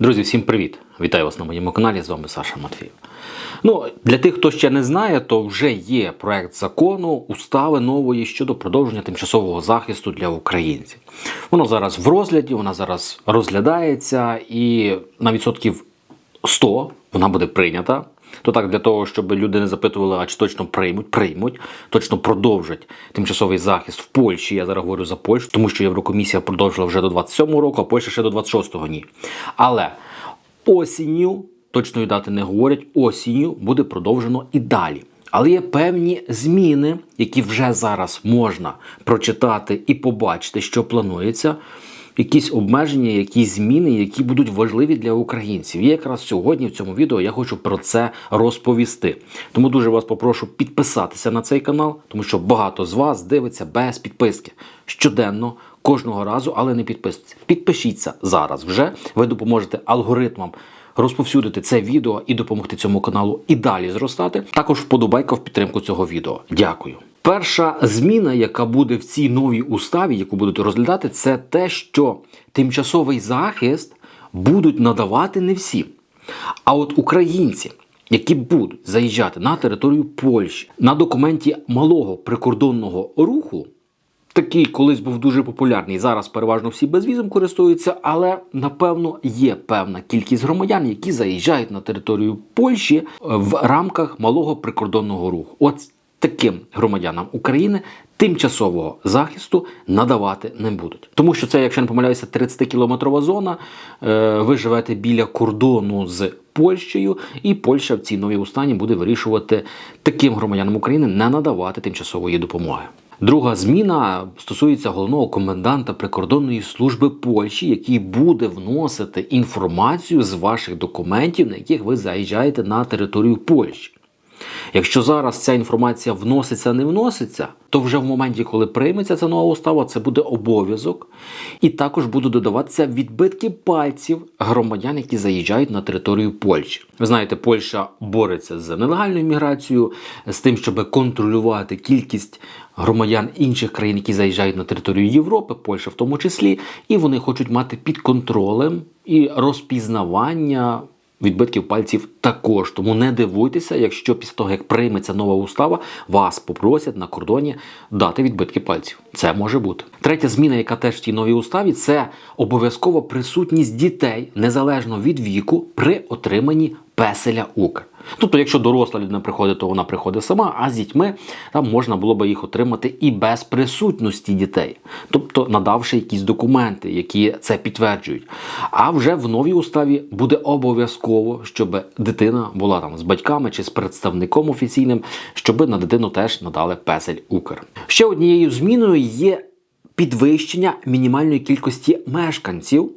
Друзі, всім привіт! Вітаю вас на моєму каналі. З вами Саша Матвієв. Ну, для тих, хто ще не знає, то вже є проект закону устави нової щодо продовження тимчасового захисту для українців. Воно зараз в розгляді, вона зараз розглядається, і на відсотків 100 вона буде прийнята. То так, для того, щоб люди не запитували, а чи точно приймуть, приймуть, точно продовжать тимчасовий захист в Польщі. Я зараз говорю за Польщу, тому що Єврокомісія продовжила вже до 27-го року, а Польща ще до 26-го ні. Але осінню, точної дати не говорять, осінню буде продовжено і далі. Але є певні зміни, які вже зараз можна прочитати і побачити, що планується. Якісь обмеження, якісь зміни, які будуть важливі для українців. І якраз сьогодні в цьому відео я хочу про це розповісти. Тому дуже вас попрошу підписатися на цей канал, тому що багато з вас дивиться без підписки щоденно, кожного разу, але не підписуйтесь. Підпишіться зараз вже. Ви допоможете алгоритмам розповсюдити це відео і допомогти цьому каналу і далі зростати. Також вподобайка в підтримку цього відео. Дякую. Перша зміна, яка буде в цій новій уставі, яку будуть розглядати, це те, що тимчасовий захист будуть надавати не всі. А от українці, які будуть заїжджати на територію Польщі на документі малого прикордонного руху, такий колись був дуже популярний. Зараз переважно всі безвізом користуються, але напевно є певна кількість громадян, які заїжджають на територію Польщі в рамках малого прикордонного руху. От таким громадянам України тимчасового захисту надавати не будуть, тому що це, якщо не помиляюся, 30 кілометрова зона. Е, Ви живете біля кордону з Польщею, і Польща в цій новій устані буде вирішувати таким громадянам України не надавати тимчасової допомоги. Друга зміна стосується головного коменданта прикордонної служби Польщі, який буде вносити інформацію з ваших документів, на яких ви заїжджаєте на територію Польщі. Якщо зараз ця інформація вноситься, не вноситься, то вже в моменті, коли прийметься ця нова устава, це буде обов'язок. І також будуть додаватися відбитки пальців громадян, які заїжджають на територію Польщі. Ви знаєте, Польща бореться з нелегальною міграцією, з тим, щоб контролювати кількість громадян інших країн, які заїжджають на територію Європи, Польща в тому числі, і вони хочуть мати під контролем і розпізнавання відбитків пальців також. Тому не дивуйтеся, якщо після того, як прийметься нова устава, вас попросять на кордоні дати відбитки пальців. Це може бути. Третя зміна, яка теж в цій новій уставі, це обов'язкова присутність дітей незалежно від віку при отриманні песеля Укр. Тобто, якщо доросла людина приходить, то вона приходить сама, а з дітьми там можна було би їх отримати і без присутності дітей, тобто надавши якісь документи, які це підтверджують. А вже в новій уставі буде обов'язково, щоб дитина була там з батьками чи з представником офіційним, щоб на дитину теж надали песель Укр. Ще однією зміною є підвищення мінімальної кількості мешканців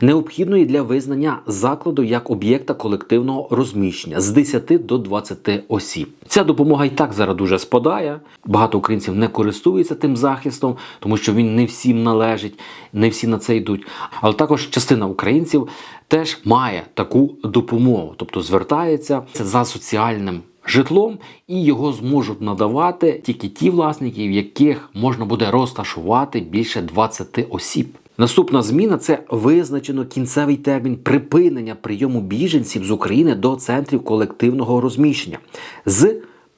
необхідної для визнання закладу як об'єкта колективного розміщення з 10 до 20 осіб. Ця допомога і так зараз дуже спадає. Багато українців не користуються тим захистом, тому що він не всім належить, не всі на це йдуть. Але також частина українців теж має таку допомогу, тобто звертається за соціальним. Житлом і його зможуть надавати тільки ті власники, в яких можна буде розташувати більше 20 осіб. Наступна зміна це визначено кінцевий термін припинення прийому біженців з України до центрів колективного розміщення з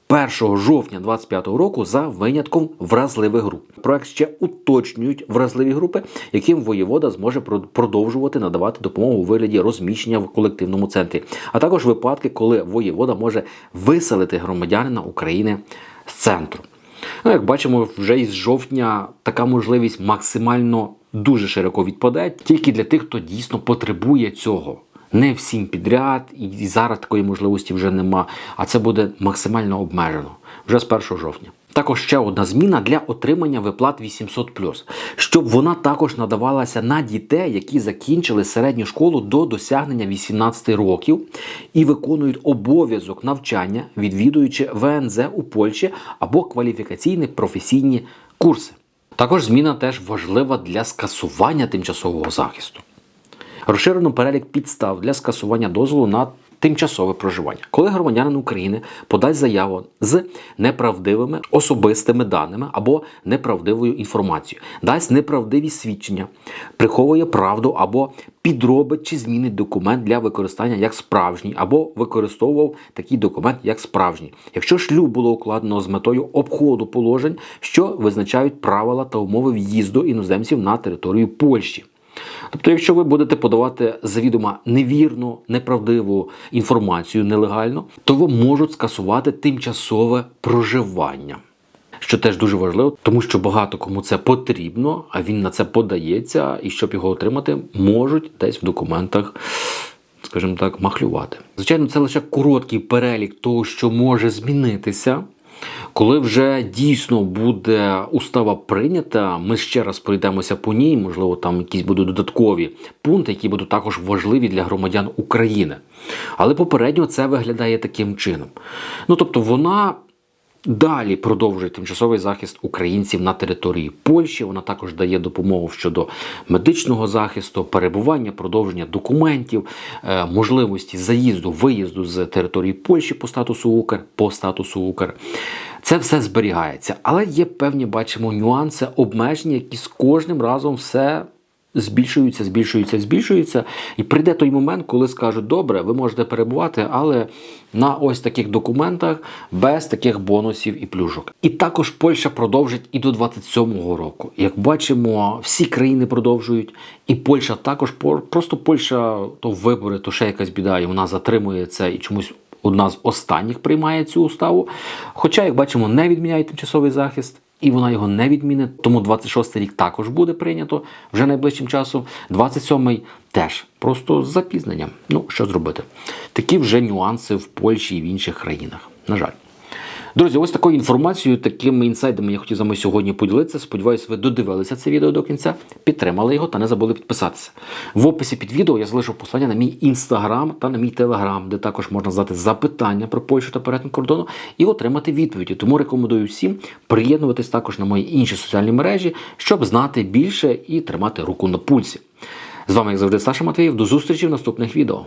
1 жовтня 2025 року за винятком вразливих груп. Проект ще уточнюють вразливі групи, яким воєвода зможе продовжувати надавати допомогу у вигляді розміщення в колективному центрі, а також випадки, коли воєвода може виселити громадянина України з центру. Ну, як бачимо, вже із жовтня така можливість максимально дуже широко відпадає тільки для тих, хто дійсно потребує цього. Не всім підряд, і зараз такої можливості вже нема. А це буде максимально обмежено вже з 1 жовтня. Також ще одна зміна для отримання виплат 800+, щоб вона також надавалася на дітей, які закінчили середню школу до досягнення 18 років і виконують обов'язок навчання, відвідуючи ВНЗ у Польщі або кваліфікаційні професійні курси. Також зміна теж важлива для скасування тимчасового захисту. Розширено перелік підстав для скасування дозволу на тимчасове проживання. Коли громадянин України подасть заяву з неправдивими особистими даними або неправдивою інформацією, дасть неправдиві свідчення, приховує правду або підробить чи змінить документ для використання як справжній, або використовував такий документ як справжній. Якщо шлюб було укладено з метою обходу положень, що визначають правила та умови в'їзду іноземців на територію Польщі. Тобто, якщо ви будете подавати завідомо невірну, неправдиву інформацію нелегально, то вам можуть скасувати тимчасове проживання. Що теж дуже важливо, тому що багато кому це потрібно, а він на це подається, і щоб його отримати, можуть десь в документах, скажімо так, махлювати. Звичайно, це лише короткий перелік того, що може змінитися. Коли вже дійсно буде устава прийнята, ми ще раз пройдемося по ній. Можливо, там якісь будуть додаткові пункти, які будуть також важливі для громадян України. Але попередньо це виглядає таким чином. Ну тобто, вона Далі продовжує тимчасовий захист українців на території Польщі. Вона також дає допомогу щодо медичного захисту, перебування, продовження документів, е, можливості заїзду, виїзду з території Польщі по статусу Укр, по статусу Укр. Це все зберігається, але є певні, бачимо, нюанси, обмеження, які з кожним разом все збільшуються, збільшуються, збільшуються. І прийде той момент, коли скажуть, добре, ви можете перебувати, але на ось таких документах без таких бонусів і плюшок. І також Польща продовжить і до 27-го року. Як бачимо, всі країни продовжують, і Польща також просто Польща то вибори, то ще якась біда, і вона затримує це і чомусь. Одна з останніх приймає цю уставу. Хоча, як бачимо, не відміняє тимчасовий захист і вона його не відмінить. Тому 26 рік також буде прийнято вже найближчим часом. 27-й теж просто з запізненням. Ну що зробити? Такі вже нюанси в Польщі і в інших країнах. На жаль. Друзі, ось такою інформацією, такими інсайдами я хотів з вами сьогодні поділитися. Сподіваюсь, ви додивилися це відео до кінця, підтримали його та не забули підписатися. В описі під відео я залишу послання на мій інстаграм та на мій телеграм, де також можна задати запитання про Польщу та перетин кордону і отримати відповіді. Тому рекомендую всім приєднуватись також на мої інші соціальні мережі, щоб знати більше і тримати руку на пульсі. З вами, як завжди, Саша Матвіїв. До зустрічі в наступних відео.